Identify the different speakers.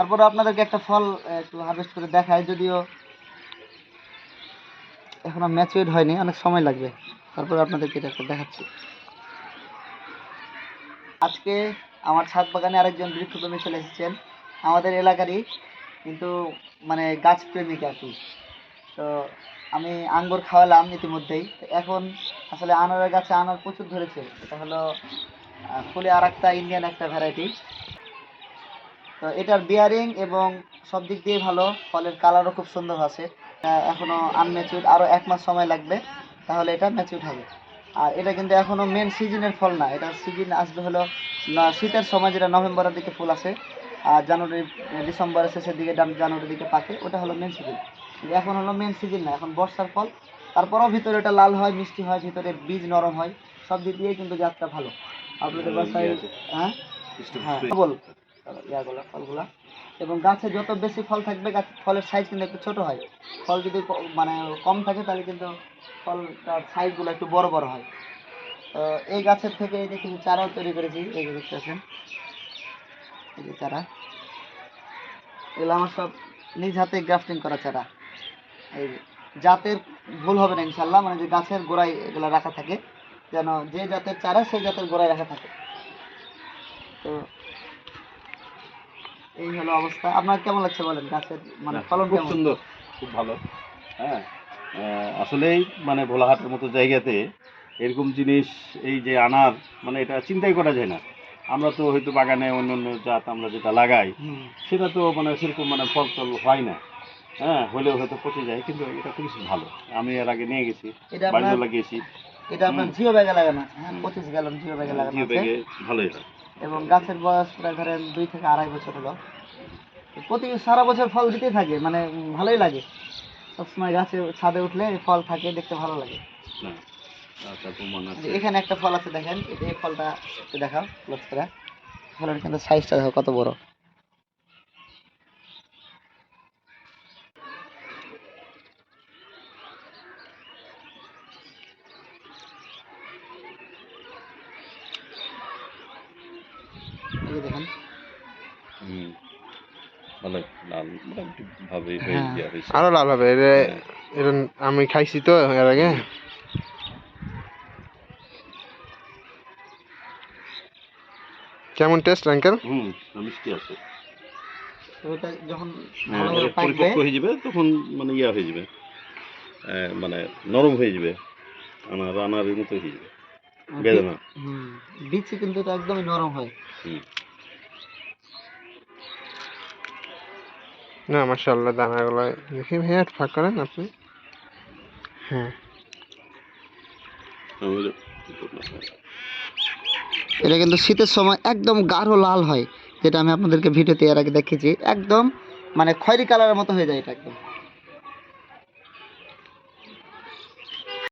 Speaker 1: তারপরে আপনাদেরকে একটা ফল একটু হারভেস্ট করে দেখায় যদিও এখনও ম্যাচুয়েড হয়নি, অনেক সময় লাগবে। তারপরে আপনাদেরকে এটা একটা দেখাচ্ছি। আজকে আমার ছাদ বাগানে আরেকজন বৃক্ষপ্রেমী চলে এসেছেন। আমাদের এলাকারই, কিন্তু মানে গাছ প্রেমিক আর কি। তো আমি আঙ্গুর খাওয়ালাম ইতিমধ্যেই। এখন আসলে আনারের গাছে আনার প্রচুর ধরেছে। এটা হলো ফুলে আর একটা ইন্ডিয়ান একটা ভ্যারাইটি তো এটার বিয়ারিং এবং সব দিক দিয়ে ভালো ফলের কালারও খুব সুন্দর আছে। এটা এখনও আনম্যাচুড আরও এক মাস সময় লাগবে তাহলে এটা ম্যাচুড হবে। আর এটা কিন্তু এখনও মেন সিজনের ফল না এটা সিজন আসবে হলো না- শীতের সময় যেটা নভেম্বরের দিকে ফুল আসে আর জানুয়ারি ডিসেম্বরের শেষের দিকে জান- জানুয়ারির দিকে পাকে ওটা হলো মেন সিজন এখন হলো মেন সিজন না এখন বর্ষার ফল। তারপরেও ভিতরে এটা লাল হয় মিষ্টি হয় ভিতরে বীজ নরম হয় সব দিক দিয়ে কিন্তু জাতটা ভালো। আপনাদের বাসায় হ্যাঁ? হ্যাঁ বল এবং গাছে যত বেশি ফল থাকবে, গাছ, ফলের সাইজ কিন্তু একটু ছোট হয়। ফল যদি মানে কম থাকে, তাহলে কিন্তু ফলটার সাইজগুলো একটু বড় বড় হয়। তো এই গাছের থেকে এই যে কিছু চারাও তৈরি করেছি, এই যে দেখতে পাচ্ছেন এই যে চারা। এগুলো আমার সব নিজ হাতে গ্রাফটিং করা চারা। এই জাতের ভুল হবে না ইনশাল্লাহ মানে যে গাছের গোড়ায় এগুলো রাখা থাকে, যেন যে জাতের চারা, সেই জাতের গোড়ায় রাখা থাকে। তো এই হলো অবস্থা। আপনার কেমন লাগছে বলেন? গাছের মানে
Speaker 2: না,
Speaker 1: ফলন
Speaker 2: খুব সুন্দর খুব ভালো। হ্যাঁ আসলেই মানে ভোলাহাটের মতো জায়গাতে এরকম জিনিস এই যে আনার মানে এটা চিন্তাই করা যায় না। আমরা তো হয়তো বাগানে অন্য অন্য জাত আমরা যেটা লাগাই সেটা তো মানে সেরকম মানে ফল টল হয় না। হ্যাঁ হলেও হয়তো পচে যায় কিন্তু এটা খুব ভালো। আমি এর আগে নিয়ে গেছি বাড়িতে লাগিয়েছি।
Speaker 1: এটা আপনার। জিও ব্যাগে লাগানো? হ্যাঁ পঁচিশ গ্যালন জিও ব্যাগে লাগানো
Speaker 2: জিও ব্যাগে ভালোই হয়।
Speaker 1: এবং গাছের বয়স প্রায় ধরেন দুই থেকে আড়াই বছর হলো। প্রতি সারা বছর ফল দিতে থাকে মানে ভালোই লাগে। সবসময় গাছে ছাদে উঠলে ফল থাকে দেখতে ভালো লাগে।
Speaker 2: আচ্ছা
Speaker 1: এখানে একটা ফল আছে দেখেন এই ফলটা দেখাও ক্লোজ করে। ফলের কিন্তু সাইজটা দেখো কত বড়। যে দেখেন।
Speaker 2: ভাবে হয়ে
Speaker 1: হ্যাঁ।
Speaker 3: আরও লাল হবে এটা এটা আমি খাইছি তো এর আগে। কেমন টেস্ট আঙ্কেল?
Speaker 2: হুম মিষ্টি আছে।
Speaker 1: তো যখন
Speaker 2: হ্যাঁ, পরিপক্ক হয়ে যাবে তখন মানে ইয়া হয়ে যাবে। মানে নরম হয়ে যাবে। আনার আনারের মতো হয়ে যাবে। বেদনা।
Speaker 1: বিচি কিন্তু এটা একদমই নরম হয়।
Speaker 3: না মাশাআল্লাহ দানাগুলো দেখি ভাইয়া একটু ফাঁক করেন আপনি। হ্যাঁ।
Speaker 1: এটা কিন্তু শীতের সময় একদম গাঢ় লাল হয় যেটা আমি আপনাদেরকে ভিডিওতে এর আগে দেখেছি। একদম মানে খয়েরি কালারের মতো হয়ে যায় এটা একদম।